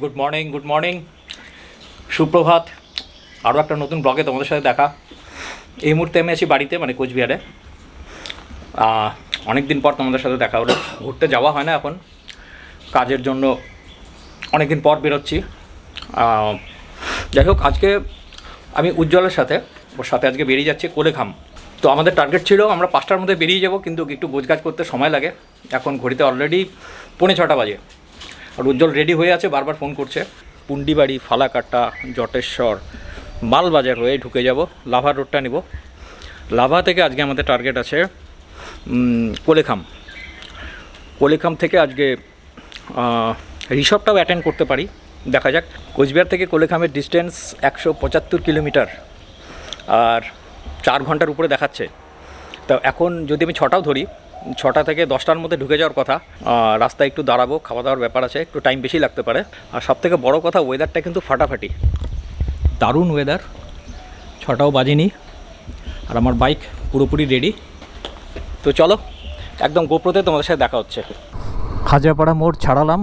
Good morning good morning সুপ্রভাত আরও একটা নতুন ব্লগে তোমাদের সাথে দেখা। এই মুহূর্তে আমি আছি বাড়িতে মানে কোচবিহারে। অনেক দিন পর তোমাদের সাথে দেখা হলো। ঘুরতে যাওয়া হয় না এখন। কাজের জন্য অনেক দিন পর বেরোচ্ছি। যাই হোক, আজকে আমি উজ্জ্বলের সাথে, ওর সাথে আজকে বেরিয়ে যাচ্ছি কোলেখাম তো আমাদের টার্গেট ছিল, আমরা পাঁচটার মধ্যে বেরিয়ে যাব, কিন্তু একটু গোছগাছ করতে সময় লাগে। এখন ঘড়িতে অলরেডি পৌনে ছটা বাজে। আর উজ্জ্বল রেডি হয়ে আছে, বারবার ফোন করছে। পুন্ডিবাড়ি, ফালাকাটা, জটেশ্বর, মালবাজার হয়ে ঢুকে যাব, লাভা রোডটা নেব। লাভা থেকে আজকে আমাদের টার্গেট আছে কোলেখাম। কোলেখাম থেকে আজকে রিসর্টটাও অ্যাটেন্ড করতে পারি। দেখা যাক, কোচবিহার থেকে কোলেখামের ডিস্টেন্স একশো পঁচাত্তর কিলোমিটার আর চার ঘণ্টার উপরে দেখাচ্ছে। তো এখন যদি আমি ছটাও ধরি ছটা থেকে দশটার মধ্যে ঢুকে যাওয়ার কথা। রাস্তায় একটু দাঁড়াবো খাওয়া দাওয়ার ব্যাপার আছে, একটু টাইম বেশি লাগতে পারে। আর সব থেকে বড়ো কথা ওয়েদারটা কিন্তু ফাটাফাটি। দারুণ ওয়েদার ছটাও বাজেনি। আর আমার বাইক পুরোপুরি রেডি তো চলো, একদম গোপ্রোতে তোমাদের সাথে দেখা হচ্ছে। খাজাপাড়া মোড় ছাড়ালাম।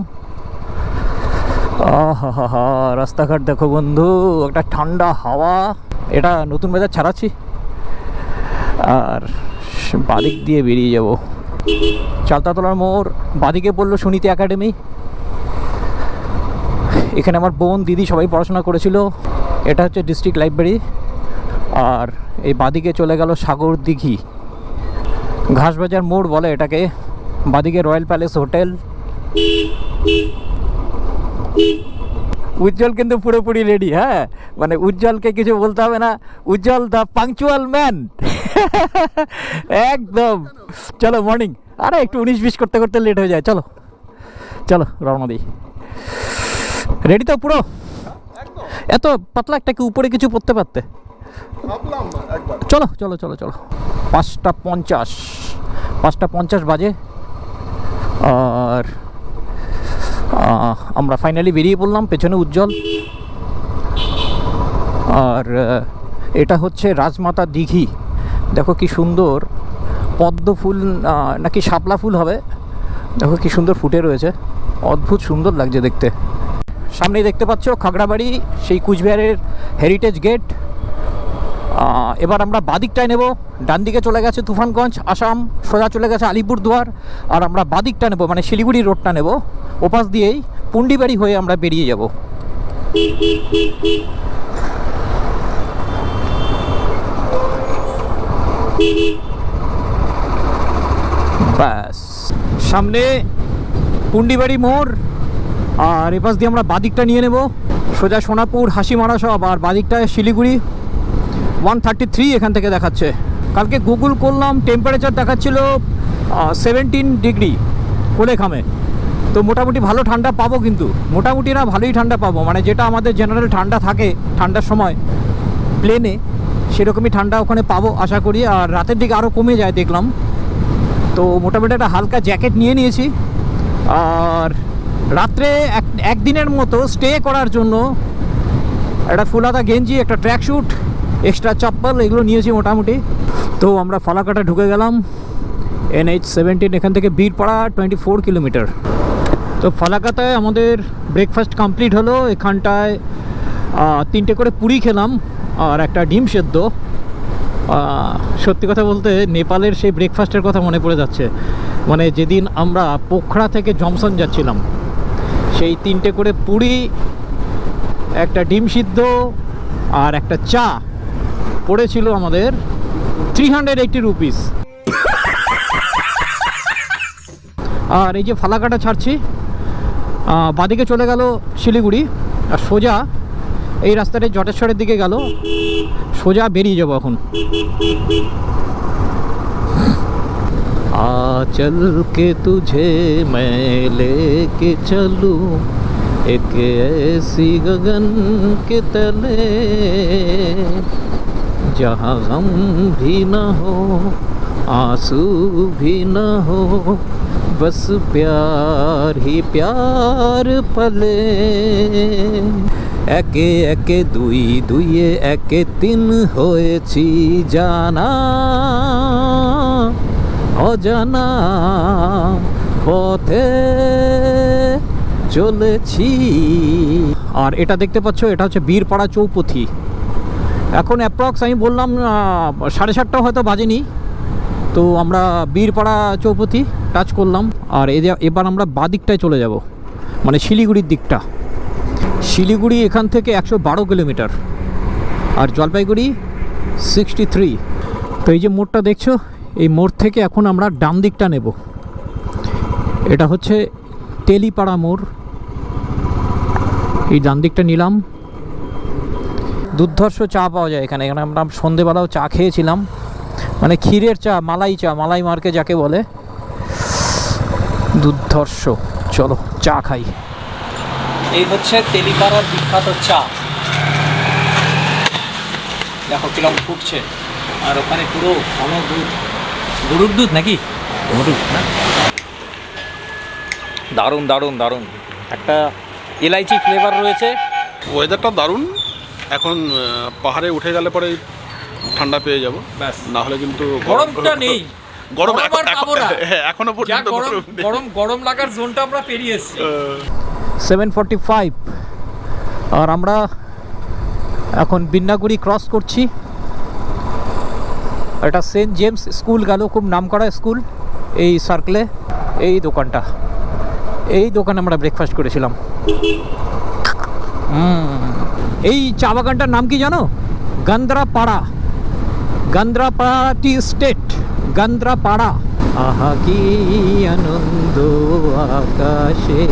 রাস্তাঘাট দেখো বন্ধু, একটা ঠান্ডা হাওয়া। এটা নতুন বাজার ছাড়াচ্ছি। আর বাদিক দিয়ে বেরিয়ে যাব। চালতাতলার মোড়, বাদিকে পড়ল সুনীতি একাডেমি। এখানে আমার বোন, দিদি সবাই পড়াশোনা করেছিল। এটা হচ্ছে ডিস্ট্রিক্ট লাইব্রেরি আর এই বাদিকে চলে গেল সাগর দিঘি। ঘাসবাজার মোড় বলে এটাকে। বাদিকে রয়্যাল প্যালেস হোটেল। উজ্জ্বল কিন্তু পুরোপুরি রেডি হ্যাঁ? মানে উজ্জ্বলকে কিছু বলতে হবে না। উজ্জ্বল দ্য পাংচুয়াল ম্যান একদম। চলো মর্নিং আরে, একটু উনিশ বিশ করতে করতে লেট হয়ে যায়। চলো। চলো, রওনা দিই। রেডি তো পুরো? এত পাতলা একটা কি উপরে কিছু পড়তে পারতে? চলো চলো চলো চলো। পাঁচটা পঞ্চাশ। পাঁচটা পঞ্চাশ বাজে। আর আমরা ফাইনালি বেরিয়ে পড়লাম, পেছনে উজ্জ্বল। আর এটা হচ্ছে রাজমাতা দিঘি। দেখো কি সুন্দর পদ্ম ফুল নাকি শাপলা ফুল হবে। দেখো কি সুন্দর ফুটে রয়েছে। অদ্ভুত সুন্দর লাগছে দেখতে। সামনেই দেখতে পাচ্ছ খাগড়াবাড়ি, সেই কুচবিহারের হেরিটেজ গেট এবার আমরা বাদিকটায় নেব। ডান দিকে চলে গেছে তুফানগঞ্জ, আসাম, সোজা চলে গেছে আলিপুরদুয়ার। আর আমরা বাদিকটা নেব মানে শিলিগুড়ি রোডটা নেব। ওপাশ দিয়েই পুন্ডিবাড়ি হয়ে আমরা বেরিয়ে যাব। ব্যাস। সামনে পুন্ডিবাড়ি মোড়, আর এপাশ দিয়ে আমরা বাদিকটা নিয়ে নেব। সোজা সোনাপুর হাসিমারা সব, আর বাদিকটায় শিলিগুড়ি। ওয়ান থার্টি থ্রি এখান থেকে দেখাচ্ছে। কালকে গুগল করলাম টেম্পারেচার দেখাচ্ছিল সেভেন্টিন ডিগ্রি কোলেখামে। তো মোটামুটি ভালো ঠান্ডা পাবো কিন্তু। মোটামুটি না, ভালোই ঠান্ডা পাবো। মানে যেটা আমাদের জেনারেল ঠান্ডা থাকে, ঠান্ডার সময় প্লেনে সেরকমই ঠান্ডা ওখানে পাবো আশা করি, আর রাতের দিকে আরও কমে যায় দেখলাম। তো মোটামুটি একটা হালকা জ্যাকেট নিয়ে নিয়েছি। আর রাত্রে এক, একদিনের মতো স্টে করার জন্য একটা ফুলাতা গেঞ্জি, একটা ট্র্যাক শ্যুট এক্সট্রা চপ্পল এগুলো নিয়েছি মোটামুটি। তো আমরা ফালাকাটা ঢুকে গেলাম। এনএইচ সেভেন্টিন এখান থেকে বীরপাড়া টোয়েন্টি ফোর কিলোমিটার। তো ফালাকাতায় আমাদের ব্রেকফাস্ট কমপ্লিট হলো, এখানটায় তিনটে করে পুরি খেলাম। আর একটা ডিম সেদ্ধ। সত্যি কথা বলতে নেপালের সেই ব্রেকফাস্টের কথা মনে পড়ে যাচ্ছে। মানে যেদিন আমরা পোখরা থেকে জমসন যাচ্ছিলাম, সেই তিনটে করে পুরি, একটা ডিম সিদ্ধ আর একটা চা পড়েছিল আমাদের থ্রি হান্ড্রেড এইটটি রুপিস আর এই যে ফালাকাটা ছাড়ছি বাদিকে চলে গেল শিলিগুড়ি, আর সোজা এই রাস্তাটায় জটেশ্বরের দিকে গেল সোজা বেরিয়ে যাবো এখন आ चल के तुझे मैं लेके चलूं एक ऐसी गगन के तले जहाँ गम भी न हो आंसू भी न हो बस प्यार ही प्यार पले একে একে দুই, দুইয়ে একে তিন হয়েছি জানা, অজানা পথে চলেছি। আর এটা দেখতে পাচ্ছ, এটা হচ্ছে বীরপাড়া চৌপথি। এখন অ্যাপ্রক্স আমি বললাম সাড়ে সাতটাও হয়তো বাজেনি। তো আমরা বীরপাড়া চৌপথি টাচ করলাম। আর এবার আমরা বাদিকটায় চলে যাব। মানে শিলিগুড়ির দিকটা। শিলিগুড়ি এখান থেকে একশো বারো কিলোমিটার আর জলপাইগুড়ি সিক্সটি থ্রি। তো এই যে মোড়টা দেখছ, এই মোড় থেকে এখন আমরা ডান দিকটা নেব। এটা হচ্ছে তেলিপাড়া মোড়। এই ডান দিকটা নিলাম। দুর্ধর্ষ চা পাওয়া যায় এখানে। এখানে আমরা সন্ধেবেলাও চা খেয়েছিলাম। মানে ক্ষীরের চা, মালাই চা, মালাই মার্কে যাকে বলে। দুর্ধর্ষ। চলো, চা খাই। এই হচ্ছে তেলিপাড়ার বিখ্যাত চা। দেখো কিরম ফুটছে। আর ওখানে পুরো ঘন দুধ। গরুর দুধ নাকি? গরুর না? দারুণ দারুণ দারুণ। একটা এলাইচি ফ্লেভার রয়েছে। ওয়েদারটা দারুণ। এখন পাহাড়ে উঠে গেলে পরে ঠান্ডা পেয়ে যাব। ব্যাস। না হলে কিন্তু গরমটা নেই। গরম এখন-। হ্যাঁ, এখনও পর্যন্ত গরম গরম লাগার জোনটা আমরা পেরিয়ে এসেছি। সেভেন ফর্টি ফাইভ আর আমরা এখন বিন্নাগুড়ি ক্রস করছি। এটা সেন্ট জেমস স্কুল গেল খুব নামকরা স্কুল এই সার্কেলে এই দোকানটা। এই দোকানে আমরা ব্রেকফাস্ট করেছিলাম। এই চা বাগানটার নাম কি জানো? গন্দ্রাপাড়া। Gandrapara tea estate Gandrapara. আহা, কি আনন্দ আকাশে।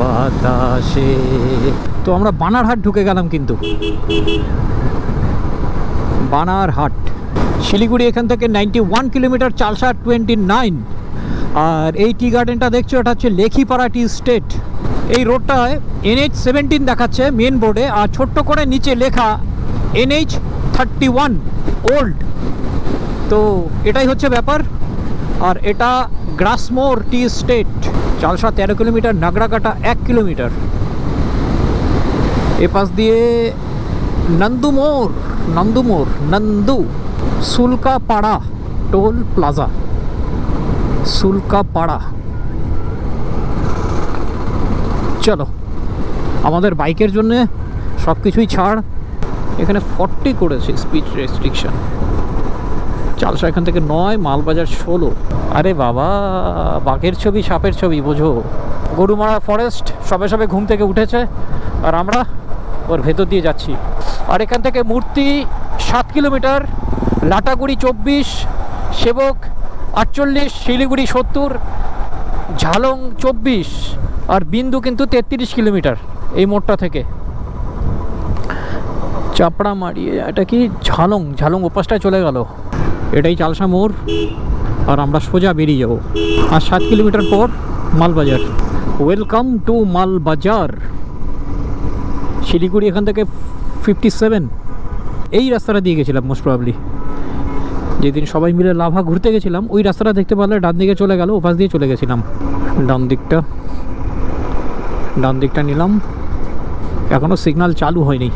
বাতাসে। তো আমরা বানারহাট ঢুকে গেলাম কিন্তু। বানারহাট, শিলিগুড়ি এখান থেকে ninety one kilometre Chalsa twenty nine আর এই টি গার্ডেনটা দেখছ, এটা হচ্ছে লেখিপাড়া টি স্টেট। এই রোডটায় এনএইচ সেভেন্টিন দেখাচ্ছে মেন বোর্ডে, আর ছোট্ট করে নিচে লেখা এনএইচ থার্টি ওয়ান, ওল্ড। তো এটাই হচ্ছে ব্যাপার। আর এটা গ্রাসমোর টি স্টেট। চালসা তেরো কিলোমিটার নাগরাকাটা এক কিলোমিটার। এ পাশ দিয়ে নন্দুমোর নন্দুমোর নন্দু সুলকাপাড়া টোল প্লাজা। সুলকাপাড়া। চলো, আমাদের বাইকের জন্য সব কিছুই ছাড়। এখানে ফর্টি করেছে স্পিড রেস্ট্রিকশন চালসা এখান থেকে নয়, মালবাজার ষোলো। আরে বাবা, বাঘের ছবি, সাপের ছবি, বোঝো। গরুমারা ফরেস্ট সবে সবে ঘুম থেকে উঠেছে। আর আমরা ওর ভেতর দিয়ে যাচ্ছি। আর এখান থেকে মূর্তি সাত কিলোমিটার, লাটাগুড়ি চব্বিশ, সেবক আটচল্লিশ, শিলিগুড়ি সত্তর, ঝালং চব্বিশ, আর বিন্দু কিন্তু তেত্রিশ কিলোমিটার এই মোড়টা থেকে। চাপড়া মারিয়ে, এটা কি? ঝালং ঝালং ওপাশটায় চলে গেল। এটাই চালসা মোড়। আর আমরা সোজা বেরিয়ে যাব। আর সাত কিলোমিটার পর Malbazar. Welcome to Malbazar. Siliguri এখান থেকে ফিফটি সেভেন এই রাস্তাটা দিয়ে গেছিলাম মোস্ট প্রবাবলি যেদিন সবাই মিলে লাভা ঘুরতে গেছিলাম, ওই রাস্তাটা দেখতে পারলে ডান দিকে চলে গেল, ওপাশ দিয়ে চলে গেছিলাম। ডান দিকটা। ডান দিকটা নিলাম। এখনও সিগন্যাল চালু হয়নি।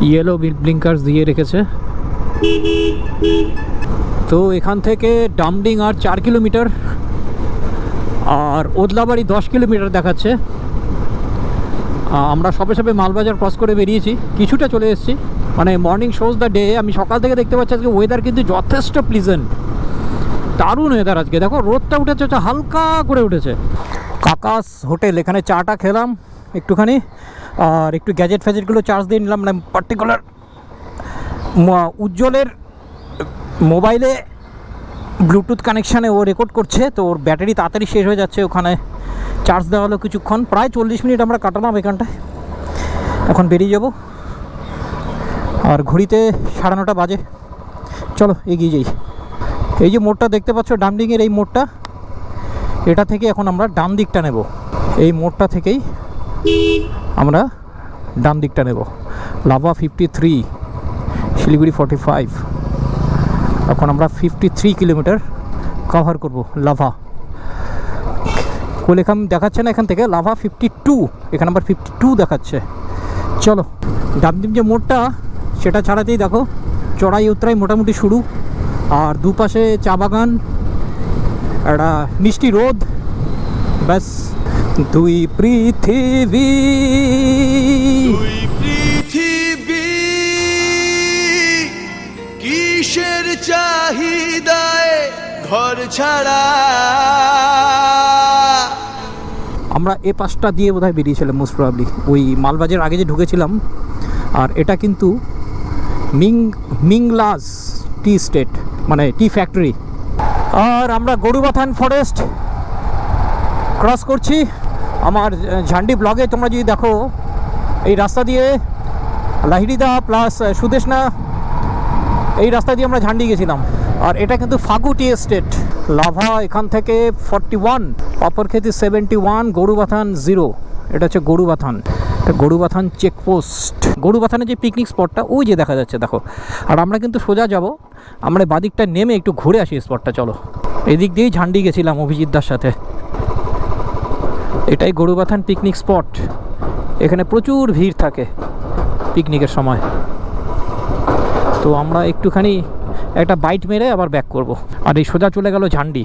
ইয়েলো ব্লিঙ্কার্স দিয়ে রেখেছে। তো এখান থেকে ডামডিং আর চার কিলোমিটার, আর ওদলাবাড়ি দশ কিলোমিটার দেখাচ্ছে। আমরা সবে সবে মালবাজার ক্রস করে বেরিয়েছি। কিছুটা চলে এসেছি। মানে মর্নিং শোজ দ্য ডে আমি সকাল থেকে দেখতে পাচ্ছি আজকে ওয়েদার কিন্তু যথেষ্ট প্লিজেন্ট দারুণ ওয়েদার আজকে। দেখো, রোদটা উঠেছে, হচ্ছে হালকা করে উঠেছে। কাকাস হোটেল, এখানে চাটা খেলাম একটুখানি, আর একটু গ্যাজেট ফ্যাজেটগুলো চার্জ দিয়ে নিলাম মানে পার্টিকুলার উজ্জ্বলের মোবাইলে ব্লুটুথ কানেকশানে ও রেকর্ড করছে, তো ওর ব্যাটারি তাড়াতাড়ি শেষ হয়ে যাচ্ছে, ওখানে চার্জ দেওয়া হলো কিছুক্ষণ। প্রায় চল্লিশ মিনিট আমরা কাটালাম এখানটায়। এখন বেরিয়ে যাব। আর ঘড়িতে সাড়ে নটা বাজে। চলো, এগিয়ে যাই। এই যে মোড়টা দেখতে পাচ্ছ ডামডিংয়ের এই মোড়টা, এটা থেকে এখন আমরা ডান দিকটা নেব। এই মোড়টা থেকেই আমরা ডান দিকটা নেব। Lava fifty three. Siliguri forty five এখন আমরা ফিফটি থ্রি কিলোমিটার কভার করব লাভা। কোলেখাম দেখাচ্ছে না এখান থেকে, লাভা ফিফটি টু এখানে আবার ফিফটি টু দেখাচ্ছে। চলো ডামডিম যে মোড়টা, সেটা ছাড়াতেই দেখো, চড়াই উতরাই মোটামুটি শুরু। আর দুপাশে চা বাগান, একটা মিষ্টি রোদ। ব্যাস, দুই পৃথিবী। কিসের চাহিদায় ঘর ছাড়া। আমরা এ পাশটা দিয়ে বোধহয় বেরিয়েছিলাম মোস্ট প্রবাবলি ওই মালবাজার আগে যে ঢুকেছিলাম, আর এটা কিন্তু মিং, মিংলাস টি স্টেট মানে টি ফ্যাক্টরি। আর আমরা গরুবাথান ফরেস্ট ক্রস করছি। আমার ঝান্ডি ব্লগে তোমরা যদি দেখো, এই রাস্তা দিয়ে লাহিড়িদা প্লাস সুদেশনা এই রাস্তা দিয়ে আমরা ঝান্ডি গেছিলাম। আর এটা কিন্তু ফাগুটি এস্টেট লাভা এখান থেকে forty one Paparkheti seventy one Gorubathan zero এটা হচ্ছে গরুবাথান। গরুবাথান চেকপোস্ট গরুবাথানের যে পিকনিক স্পটটা ওই যে দেখা যাচ্ছে, দেখো। আর আমরা কিন্তু সোজা যাব। আমরা বাদিকটা নেমে একটু ঘুরে আসি স্পটটা চলো। এদিক দিয়েই ঝান্ডি গেছিলাম অভিজিৎদার সাথে। এটাই গরুবাথান পিকনিক স্পট এখানে প্রচুর ভিড় থাকে পিকনিকের সময়। তো আমরা একটুখানি একটা বাইট মেরে আবার ব্যাক করব। আর এই সোজা চলে গেল ঝান্ডি।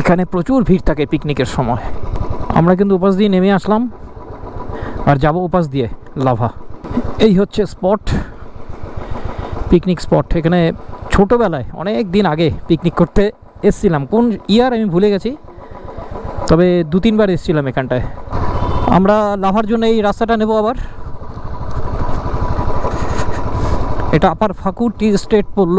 এখানে প্রচুর ভিড় থাকে পিকনিকের সময়। আমরা কিন্তু উপাস দিয়ে নেমে আসলাম আর যাব উপাস দিয়ে, লাভা। এই হচ্ছে স্পট পিকনিক স্পট এখানে ছোটোবেলায়, অনেক দিন আগে পিকনিক করতে এসছিলাম। কোন ইয়ার আমি ভুলে গেছি, তবে দু তিনবার এসছিলাম এখানটায়। আমরা লাভার জন্য এই রাস্তাটা নেব আবার। এটা আপার ফাকুর টি স্টেট পড়ল।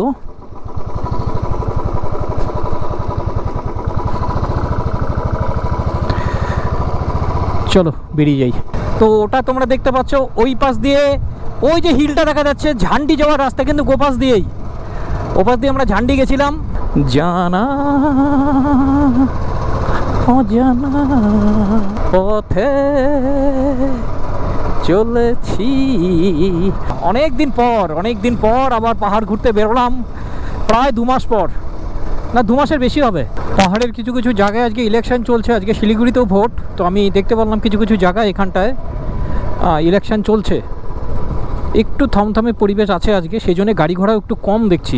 চলো, বেরিয়ে যাই। তো ওটা তোমরা দেখতে পাচ্ছ, ওই পাশ দিয়ে ওই যে হিলটা দেখা যাচ্ছে, ঝান্ডি যাওয়ার রাস্তা কিন্তু গোপাস দিয়েই। ওপাশ দিয়ে আমরা ঝান্ডি গেছিলাম। জানা, অজানা পথে চলেছি। অনেক দিন পর অনেক দিন পর আবার পাহাড় ঘুরতে বেরোলাম। প্রায় দু মাস পর। না, দু মাসের বেশি হবে। পাহাড়ের কিছু কিছু জায়গায় আজকে ইলেকশন চলছে। আজকে শিলিগুড়িতেও ভোট। তো আমি দেখতে পারলাম কিছু কিছু জায়গায় এখানটায় ইলেকশন চলছে। একটু থমথমে পরিবেশ আছে আজকে সেই জন্য গাড়ি ঘোড়া একটু কম দেখছি।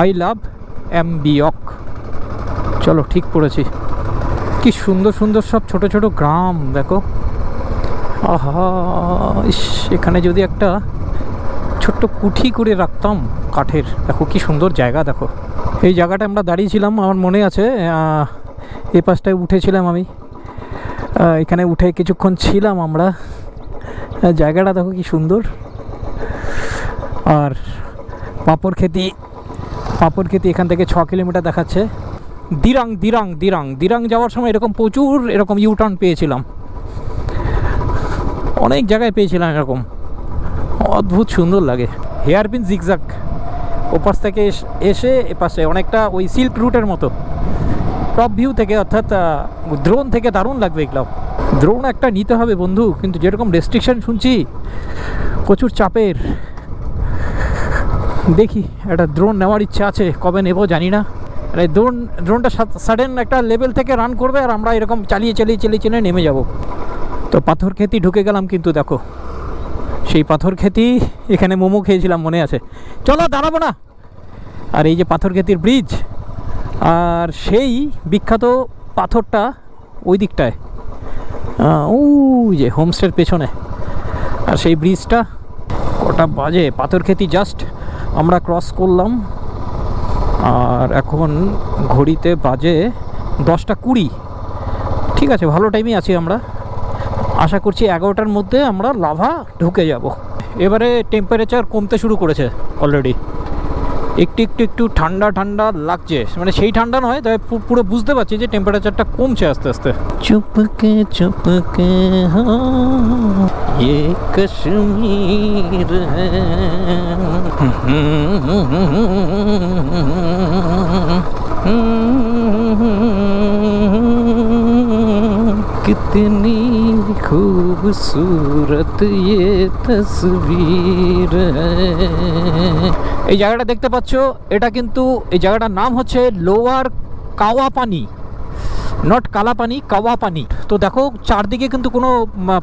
আই লাভ এম বিয়ক চলো, ঠিক পড়েছি। কি সুন্দর সুন্দর সব ছোট ছোট গ্রাম, দেখো। আহা, ইস, এখানে যদি একটা ছোট্ট কুঠি করে রাখতাম কাঠের। দেখো কি সুন্দর জায়গা, দেখো। এই জায়গাটা আমরা দাঁড়িয়েছিলাম, আমার মনে আছে এই পাশটায় উঠেছিলাম আমি। এখানে উঠে কিছুক্ষণ ছিলাম আমরা। জায়গাটা দেখো কি সুন্দর। আর পাপড় খেতি পাপড় খেতি এখান থেকে ছ কিলোমিটার দেখাচ্ছে। দিরাং দিরাং দিরাং। দিরাং যাওয়ার সময় এরকম প্রচুর এরকম ইউটার্ন পেয়েছিলাম। অনেক জায়গায় পেয়েছিলাম এরকম। অদ্ভুত সুন্দর লাগে। হেয়ার পিন জিগজাক ওপাশ থেকে এস- এপাশে অনেকটা ওই সিল্ক রুটের মতো। টপ ভিউ থেকে অর্থাৎ দ্রোন থেকে দারুণ লাগবে এগুলো। দ্রোন একটা নিতে হবে বন্ধু, কিন্তু যেরকম রেস্ট্রিকশন শুনছি, প্রচুর চাপের। দেখি, একটা দ্রোন নেওয়ার ইচ্ছা আছে, কবে নেব জানি না। মানে ড্রোন ড্রোনটা সাডেন একটা লেভেল থেকে রান করবে আর আমরা এরকম চালিয়ে চালিয়ে চালিয়ে চালিয়ে নেমে যাব। তো পাথর খেতি ঢুকে গেলাম কিন্তু দেখো, সেই পাথর খেতি এখানে মোমো খেয়েছিলাম মনে আছে। চলো দাঁড়াবো না। আর এই যে পাথর খেতির ব্রিজ আর সেই বিখ্যাত পাথরটা ওই দিকটায় ওই যে হোমস্টের পেছনে। আর সেই ব্রিজটা কটা বাজে, পাথর খেতি জাস্ট আমরা ক্রস করলাম। আর এখন ঘড়িতে বাজে দশটা কুড়ি। ঠিক আছে, ভালো টাইমে আছি আমরা। আশা করছি এগারোটার মধ্যে আমরা লাভা ঢুকে যাব এবারে টেম্পারেচার কমতে শুরু করেছে অলরেডি একটু একটু একটু ঠান্ডা ঠান্ডা লাগছে মানে সেই ঠান্ডা নয় তবে পু- পুরো বুঝতে পারছি যে টেম্পারেচারটা কমছে আস্তে আস্তে চুপকে চুপকে ये कश्मीर कितनी खूबसूरत ये तस्वीर है এই জায়গাটা দেখতে পাচ্ছ এটা কিন্তু এই জায়গাটার নাম হচ্ছে লোয়ার কাওয়াপানি নট কালাপানি কাওয়াপানি তো দেখো চারদিকে কিন্তু কোনো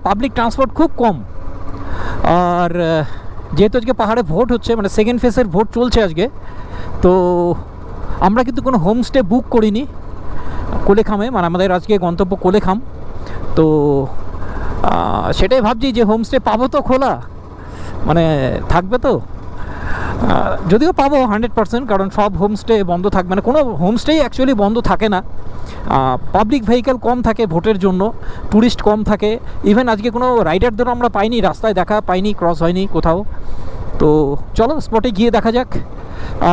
পাবলিক ট্রান্সপোর্ট খুব কম আর আহ, যেহেতু আজকে পাহাড়ে ভোট হচ্ছে মানে সেকেন্ড ফেসের ভোট চলছে আজকে তো আমরা কিন্তু কোনো হোমস্টে বুক করিনি কোলেখামে মানে আমাদের আজকে গন্তব্য কোলেখাম তো সেটাই ভাবছি যে হোমস্টে পাবো তো খোলা মানে থাকবে তো। যদিও পাবো হান্ড্রেড পার্সেন্ট কারণ সব হোমস্টে বন্ধ থাকবে না কোনো হোমস্টেই অ্যাকচুয়ালি বন্ধ থাকে না। পাবলিক ভেহিকেল কম থাকে ভোটের জন্য ট্যুরিস্ট কম থাকে। ইভেন আজকে কোনো রাইডারদেরও আমরা পাইনি, রাস্তায় দেখা পাইনি ক্রস হয়নি কোথাও। তো চলো স্পটে গিয়ে দেখা যাক।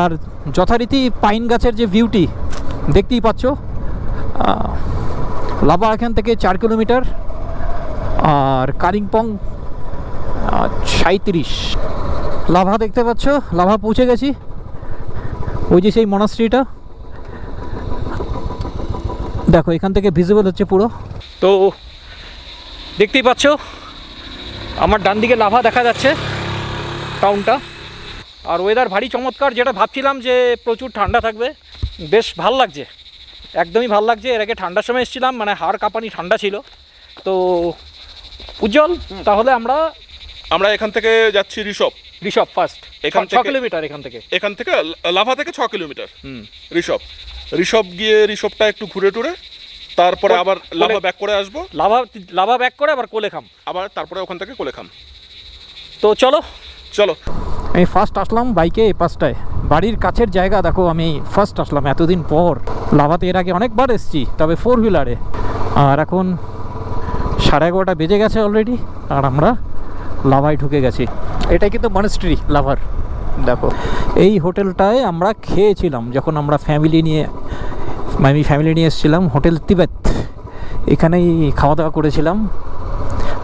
আর যথারীতি পাইন গাছের যে ভিউটি দেখতেই পাচ্ছ। লাভা এখান থেকে চার কিলোমিটার, আর কালিম্পং সাঁত্রিশ লাভা দেখতে পাচ্ছ? লাভা পৌঁছে গেছি। ওই যে সেই মনাস্ট্রিটা দেখো, এখান থেকে ভিজিবল হচ্ছে পুরো। তো দেখতেই পাচ্ছ, আমার ডান দিকে লাভা দেখা যাচ্ছে টাউনটা আর ওয়েদার ভারী চমৎকার, যেটা ভাবছিলাম যে প্রচুর ঠান্ডা থাকবে। বেশ ভালো লাগছে। একদমই ভালো লাগছে। এর আগে ঠান্ডার সময় এসেছিলাম মানে হাড় কাঁপানি ঠান্ডা ছিল। তো উজ্জ্বল তাহলে আমরা আমরা এখান থেকে যাচ্ছি ঋষভ। ঋষভ ফার্স্ট এখান ছ থেকে- কিলোমিটার এখান থেকে। এখান থেকে লাভা থেকে ছ কিলোমিটার। হুম। ঋষভ। ঋষভ গিয়ে ঋষভটা একটু ঘুরে টুরে তারপরে আবার লাভা ব্যাক করে আসব। লাভা লাভা ব্যাক করে আবার কোলে খাম। আবার তারপরে ওখান থেকে কোলেখাম তো চলো। চলো। আমি ফার্স্ট আসলাম বাইকে এই পাশটায়। বাড়ির কাছের জায়গা, দেখো, আমি ফার্স্ট আসলাম এতদিন পর। লাভাতে এর আগে অনেকবার এসেছি, তবে ফোর হুইলারে আর এখন সাড়ে এগারোটা বেজে গেছে অলরেডি আর আমরা লাভায় ঢুকে গেছি। এটাই কিন্তু মনেস্ট্রি লাভার দেখো। এই হোটেলটায় আমরা খেয়েছিলাম, যখন আমরা ফ্যামিলি নিয়ে, আমি ফ্যামিলি নিয়ে এসেছিলাম, হোটেল তিবেত এখানেই খাওয়া দাওয়া করেছিলাম।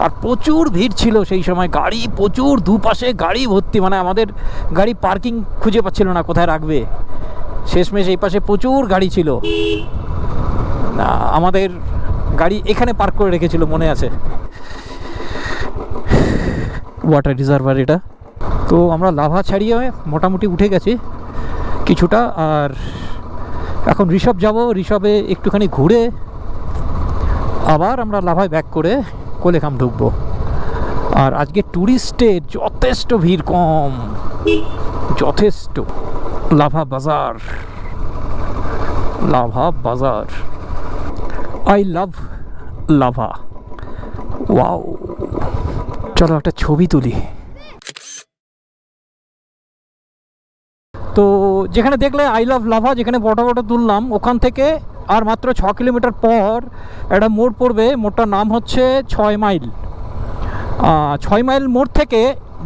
আর প্রচুর ভিড় ছিল সেই সময়। গাড়ি প্রচুর, দুপাশে গাড়ি ভর্তি মানে আমাদের গাড়ি পার্কিং খুঁজে পাচ্ছিল না কোথায় রাখবে। শেষমেশ এই পাশে প্রচুর গাড়ি ছিল। আমাদের গাড়ি এখানে পার্ক করে রেখেছিল, মনে আছে। ওয়াটার রিজার্ভার এটা। তো আমরা লাভা ছাড়িয়ে মোটামুটি উঠে গেছি কিছুটা, আর এখন ঋষভ যাব। ঋষভে একটুখানি ঘুরে আবার আমরা লাভায় ব্যাক করে কোলেখাম ঢুকবো আর আজকে ট্যুরিস্টের যথেষ্ট ভিড় কম। যথেষ্ট। লাভা বাজার। লাভা বাজার। I love lava. ওয়াও চলো একটা ছবি তুলি। তো যেখানে দেখলে আই লাভ লাভা, যেখানে বড় বড় তুললাম, ওখান থেকে আর মাত্র ছ কিলোমিটার পর একটা মোড় পড়বে, মোড়টার নাম হচ্ছে ছয় মাইল। ছয় মাইল মোড় থেকে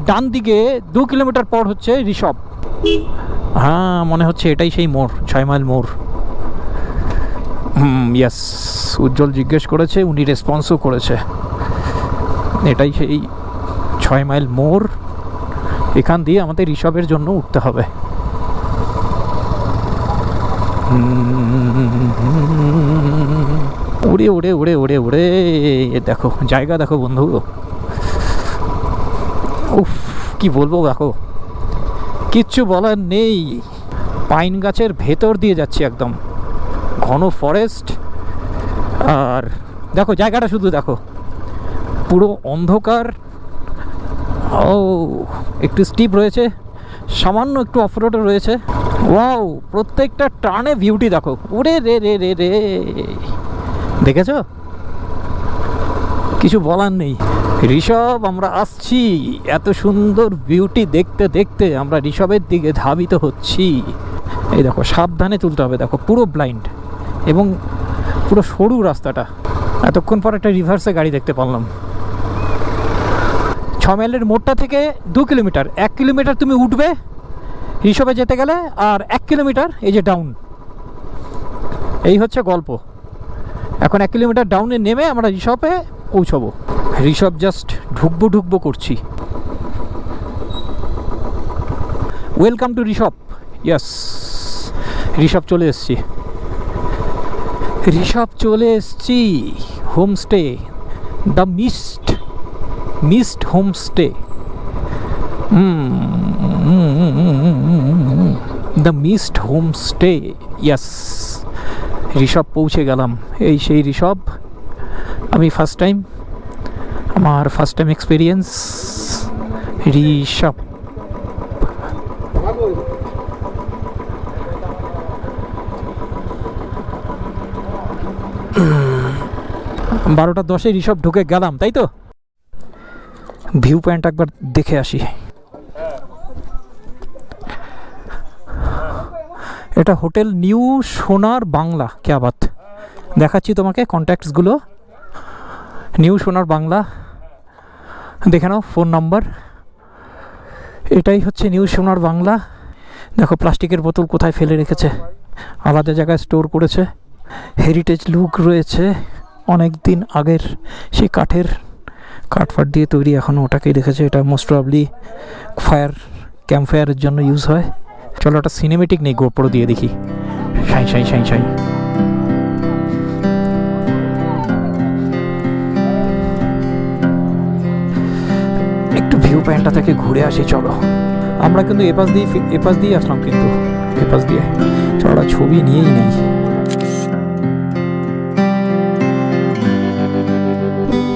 ডান দিকে দু কিলোমিটার পর হচ্ছে ঋষভ। হ্যাঁ মনে হচ্ছে এটাই সেই মোড়, ছয় মাইল মোড়। হুম ইয়াস উজ্জ্বল জিজ্ঞেস করেছে, উনি রেসপন্সও করেছে। এটাই সেই ছয় মাইল মোড়। এখান দিয়ে আমাদের ঋষভের জন্য উঠতে হবে। উড়ে উড়ে উড়ে উড়ে উড়ে। দেখো, জায়গা দেখো বন্ধু। উফ, কি বলব দেখো। কিচ্ছু বলার নেই। পাইন গাছের ভেতর দিয়ে যাচ্ছি একদম। ঘন ফরেস্ট আর দেখো, জায়গাটা শুধু দেখো। পুরো অন্ধকার। ও, একটু স্টিপ রয়েছে। সামান্য একটু অফরোডও রয়েছে। ওয়াও প্রত্যেকটা টার্নে ভিউটি দেখো। ওরে রে রে রে রে। দেখেছ? কিছু বলার নেই। ঋষভ, আমরা আসছি। এত সুন্দর বিউটি দেখতে দেখতে আমরা ঋষভের দিকে ধাবিত হচ্ছি। এই দেখো, সাবধানে তুলতে হবে। দেখো, পুরো ব্লাইন্ড এবং পুরো সরু রাস্তাটা। এতক্ষণ পর একটা রিভার্সে গাড়ি দেখতে পারলাম। ছ মাইলের মোড়টা থেকে দু কিলোমিটার। এক কিলোমিটার তুমি উঠবে ঋষভে যেতে গেলে আর এক কিলোমিটার এই যে ডাউন এই হচ্ছে গল্প। এখন এক কিলোমিটার ডাউনে নেমে আমরা ঋষভে পৌঁছবো। ঋষভ জাস্ট ঢুকবো ঢুকবো করছি। Welcome to Rishabh. Yes Rishabh চলে এসছি। ঋষভ চলে এসছি। Homestay the mist mist homestay the mist homestay yes. Rishabh পৌঁছে গেলাম। এই সেই ঋষভ, আমি ফার্স্ট টাইম আমার ফার্স্ট টাইম এক্সপিরিয়েন্স ঋষভ। বারোটা দশে ঋষভ ঢুকে গেলাম, তাই তো? ভিউ পয়েন্ট একবার দেখে আসি। এটা হোটেল নিউ সোনার বাংলা ক্যাবাত দেখাচ্ছি তোমাকে কন্ট্যাক্টসগুলো নিউ সোনার বাংলা। দেখে নাও ফোন নাম্বার এটাই হচ্ছে নিউ সোনার বাংলা। দেখো, প্লাস্টিকের বোতল কোথায় ফেলে রেখেছে। আলাদা জায়গায় স্টোর করেছে। হেরিটেজ লুক রয়েছে। অনেক দিন আগের সেই কাঠের কাঠফাট দিয়ে তৈরি এখনও ওটাকেই রেখেছে। এটা মোস্ট প্রবলি ফায়ার ক্যাম্প ফায়ারের জন্য ইউজ হয়। চলো একটা সিনেমেটিক নেই গোপ্রো দিয়ে দেখি। সাই সাই সাই সাই একটু ভিউ পয়েন্টটা থেকে ঘুরে আসি, চলো। আমরা কিন্তু এপাশ দিয়ে এপাশ দিয়ে আসলাম কিন্তু। এপাশ দিয়ে। চলো, ছবি নিয়েই নেই।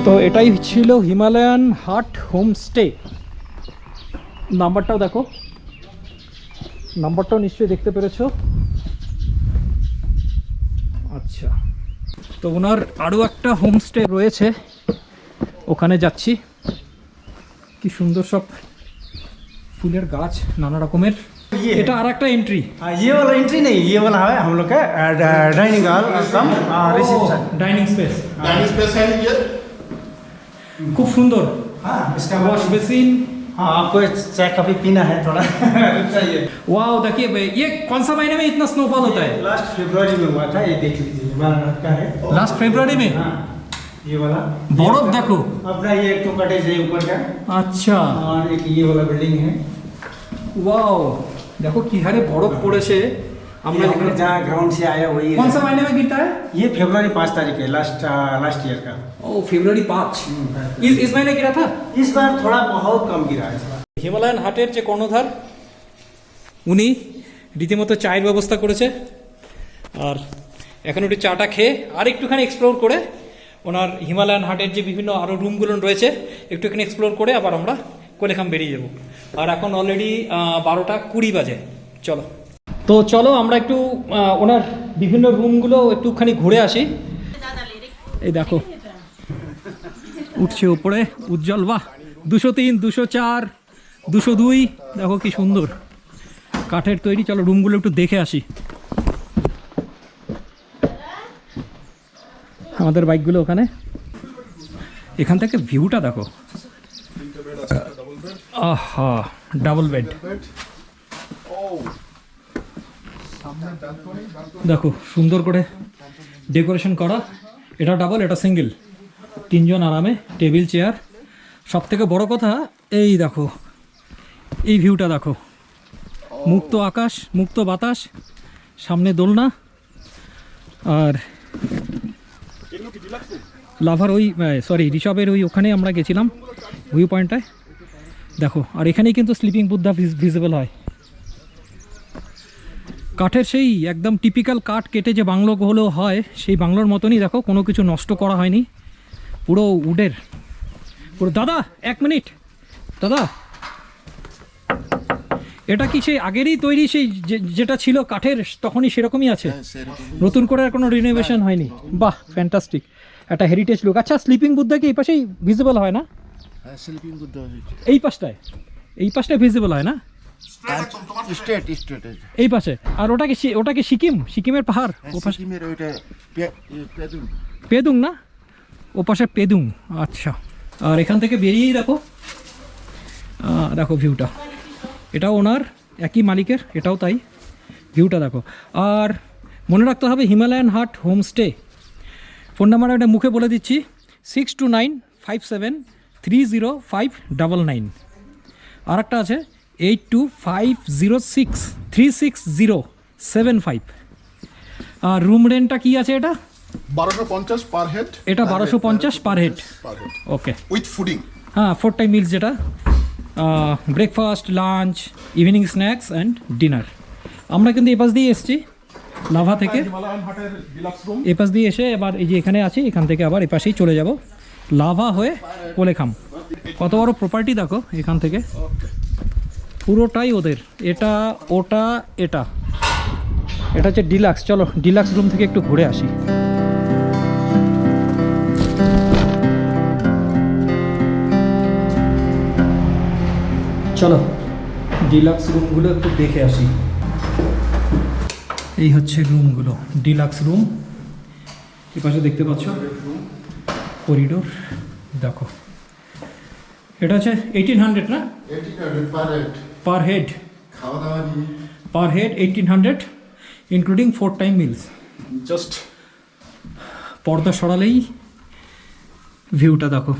তো এটাই ছিল হিমালয়ান হাট হোমস্টে নাম্বারটাও দেখো নাম্বারটাও নিশ্চয়ই দেখতে পেরেছো আচ্ছা তো ওনার আরও একটা হোমস্টে রয়েছে ওখানে যাচ্ছি কি সুন্দর সব ফুলের গাছ নানা রকমের এটা আর একটা এন্ট্রি हाँ, ये वाला एंट्री नहीं ये वाला है हम लोग का dining hall cum reception dining space dining space है ये খুব সুন্দর हाँ इसका ওয়াশ বেসিন हाँ आपको चाय काफी पीना है थोड़ा चाहिए वाओ देखिए भाई, ये कौन सा महीने में इतना स्नोफॉल होता है लास्ट फरवरी में हुआ था ये देख लीजिए बारात का है लास्ट फरवरी में हाँ ये वाला बर्फ देखो अपना ये एक तो कटेज है ऊपर का আচ্ছা और एक ये वाला बिल्डिंग है ওয়াও দেখো কি হারে বরফ পড়েছে আমরা ये हम लोग যেখানে जहाँ ग्राउंड से आए वही कौन सा महीने में गिरता है ये फरवरी पाँच तारीख है लास्ट लास्ट ईयर का ओ फरवरी पाँच इस इस महीने गिरा था इस बार थोड़ा बहुत कम गिरा है इस बार হিমালয়ান হাটের যে কর্ণধার উনি রীতিমতো চায়ের ব্যবস্থা করেছে আর এখন একটু চাটা খেয়ে আর একটুখানি এক্সপ্লোর করে ওনার হিমালয়ান হাটের যে বিভিন্ন আরও রুমগুলো রয়েছে একটুখানি এক্সপ্লোর করে আবার আমরা কোলেখাম বেরিয়ে যাব আর এখন অলরেডি বারোটা কুড়ি বাজে চলো তো চলো আমরা একটু ওনার বিভিন্ন রুমগুলো একটুখানি ঘুরে আসি। এই দেখো। উঠছে ওপরে, উজ্জ্বল, বাহ! দুশো তিন, দুশো চার, দুশো দুই। দেখো কি সুন্দর। কাঠের তৈরি, চলো রুমগুলো একটু দেখে আসি। আমাদের বাইকগুলো ওখানে। এখান থেকে ভিউটা দেখো। আহা ডাবল বেড দেখো, সুন্দর করে ডেকোরেশন করা। এটা ডাবল এটা সিঙ্গেল তিনজন আরামে টেবিল চেয়ার সব থেকে বড় কথা, এই দেখো, এই ভিউটা দেখো। মুক্ত আকাশ, মুক্ত বাতাস, সামনে দোলনা, আর লাভার ওই সরি ঋষভের ওই ওখানে আমরা গেছিলাম ভিউ পয়েন্টটায় দেখো, আর এখানেই কিন্তু স্লিপিং বুদ্ধা ভিজিবল হয়। কাঠের সেই একদম টিপিক্যাল কাঠ কেটে যে বাংলো হলেও হয় সেই বাংলোর মতনই দেখো কোনো কিছু নষ্ট করা হয়নি। পুরো উডের। পুরো দাদা এক মিনিট। দাদা এটা কি সেই আগেরই তৈরি সেই যে- যেটা ছিল কাঠের তখনই সেরকমই আছে? নতুন করে আর কোনো রিনোভেশন হয়নি? বাহ ফ্যান্টাস্টিক একটা হেরিটেজ লুক আচ্ছা স্লিপিং বুদ্ধা কি এই পাশেই ভিজিবল হয় না? হবে এই পাশটায়? এই পাশটায় ভিজিবল হয় না? এই পাশে। আর ওটা কি ওটা কি সিকিম? সিকিমের পাহাড়? ও পাশে সিকিমের ওইটা পে- পেদুং না? ও পাশে পেদুং। আচ্ছা। আর এখান থেকে বেরিয়েই দেখো। দেখো ভিউটা। এটাও ওনার একই মালিকের এটাও তাই। ভিউটা দেখো। আর মনে রাখতে হবে হিমালয়ান হাট হোমস্টে। ফোন নাম্বার একটা মুখে বলে দিচ্ছি। Six two nine five seven three zero five double nine. আর একটা আছে eight two five zero six three six zero seven five আর রুম রেন্টটা কী আছে এটা? বারোশো পঞ্চাশ পার হেড এটা বারোশো পঞ্চাশ per head okay with fooding হ্যাঁ ফোর টাইম মিলস যেটা। Breakfast lunch evening snacks and dinner আমরা কিন্তু এপাশ দিয়ে এসেছি লাভা থেকে। এপাশ দিয়ে এসে এবার এই যে এখানে আছি এখান থেকে আবার এপাশেই চলে যাব। লাভা হয়ে কোলেখাম। কত বড় প্রপার্টি দেখো এখান থেকে। পুরোটাই ওদের। এটা ওটা এটা। এটা হচ্ছে ডিলাক্স। চলো ডিলাক্স রুম থেকে একটু ঘুরে আসি। চলো ডিলাক্স রুমগুলো একটু দেখে আসি। এই হচ্ছে রুমগুলো ডিলাক্স রুম। এপাশে দেখতে পাচ্ছ? করিডোর। দেখো। এটা হচ্ছে এইটিন হান্ড্রেড না? এইটিন হান্ড্রেড পার হেড খাওয়া দাওয়া per head eighteen hundred including four time meals just পর্দা সরালেই ভিউটা দেখো।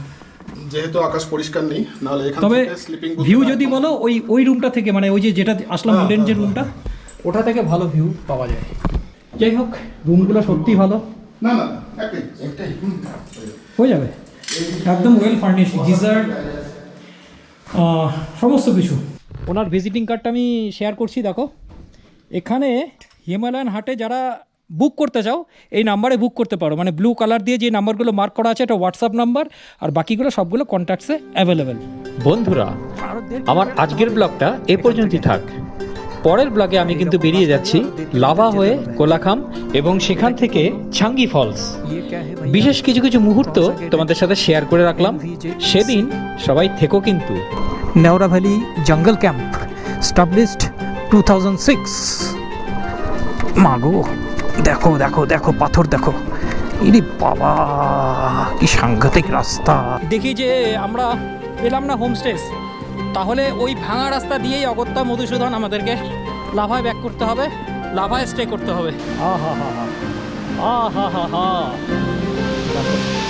যেহেতু আকাশ পরিষ্কার নেই নাহলে এখান তবে স্লিপিং ভিউ যদি বলো ওই ওই রুমটা থেকে মানে ওই যে যেটা আসলাম উডেন যে রুমটা ওটা থেকে ভালো ভিউ পাওয়া যায়। যাই হোক রুমগুলো সত্যি ভালো। না না একটাই। হয়ে যাবে। একদম ওয়েল ফার্নিশ গিজার সমস্ত কিছু। ওনার ভিজিটিং কার্ডটা আমি শেয়ার করছি, দেখো। এখানে হিমালয়ান হাটে যারা বুক করতে চাও, এই নাম্বারে বুক করতে পারো। মানে ব্লু কালার দিয়ে যে নাম্বারগুলো মার্ক করা আছে, এটা হোয়াটসঅ্যাপ নাম্বার আর বাকিগুলো সবগুলো কন্ট্যাক্টসে অ্যাভেলেবেল বন্ধুরা, আমার আজকের ব্লগটা এ পর্যন্তই থাক। পরের ব্লগে আমি কিন্তু বেরিয়ে যাচ্ছি লাভা হয়ে কোলাখাম এবং সেখান থেকে ছাঙ্গি ফলস। বিশেষ কিছু কিছু মুহূর্ত তোমাদের সাথে শেয়ার করে রাখলাম। সেদিন সবাই থেকো কিন্তু। নেওরা ভ্যালি জঙ্গল camp established two thousand six. মাগো দেখো দেখো দেখো পাথর দেখো। ইরে বাবা কি সাংঘাতিক রাস্তা। দেখি যে আমরা পেলাম না হোমস্টেস। তাহলে ওই ভাঙা রাস্তা দিয়েই অগত্যা মধুসূদন আমাদেরকে লাভায় ব্যাক করতে হবে লাভায় স্টে করতে হবে। হা হা হা হা হা হা হা হা